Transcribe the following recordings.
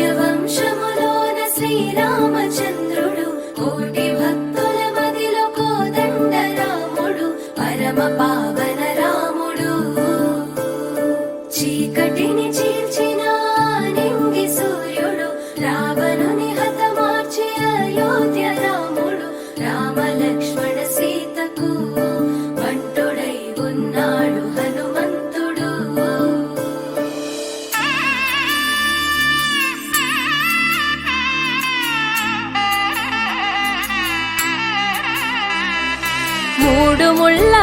సూర్యవంశములోన శ్రీరామచంద్రుడు రాముడు చీకటిని చీల్చిన సూర్యుడు రావణుని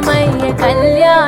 కళ్యాణమయ్య కళ్యాణ.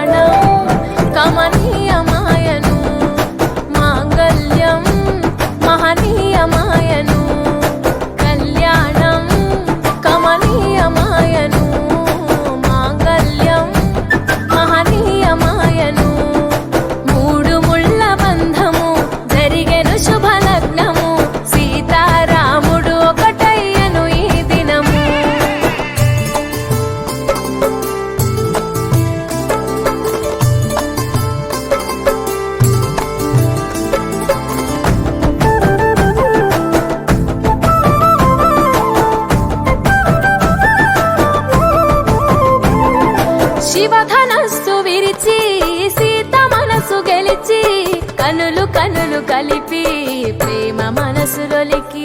శివధనస్సు విరిచి సీత మనసు గెలిచి కనులు కనులు కలిపి ప్రేమ మనసులొలికి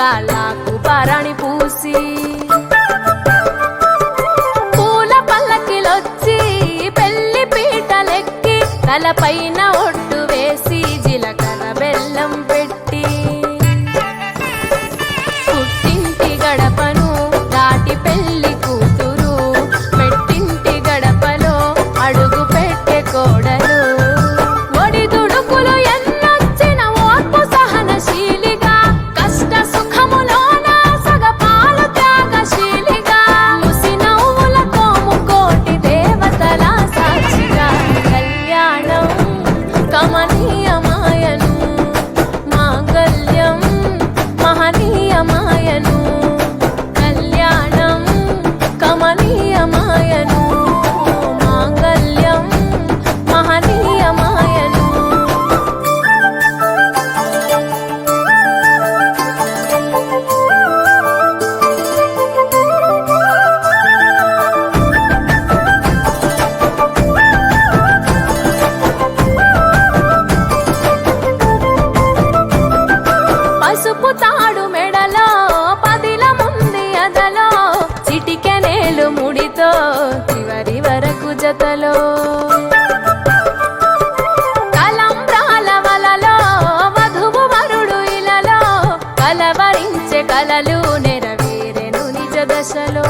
గాలాకు పరణి పూసి పూల పల్లకిలొచ్చి పెళ్ళి పీటలెక్కి తలపైన ఒడి money. కప్పుతాడు మెడలో పదిలముంది అదలో చిటికెనేలు ముడితో చివరి వరకు జతలో. కలంబ్రాల వలలో వధువు వరుడు ఇలలో కలవరించే కలలు నెరవేరెను నిజ దశలో.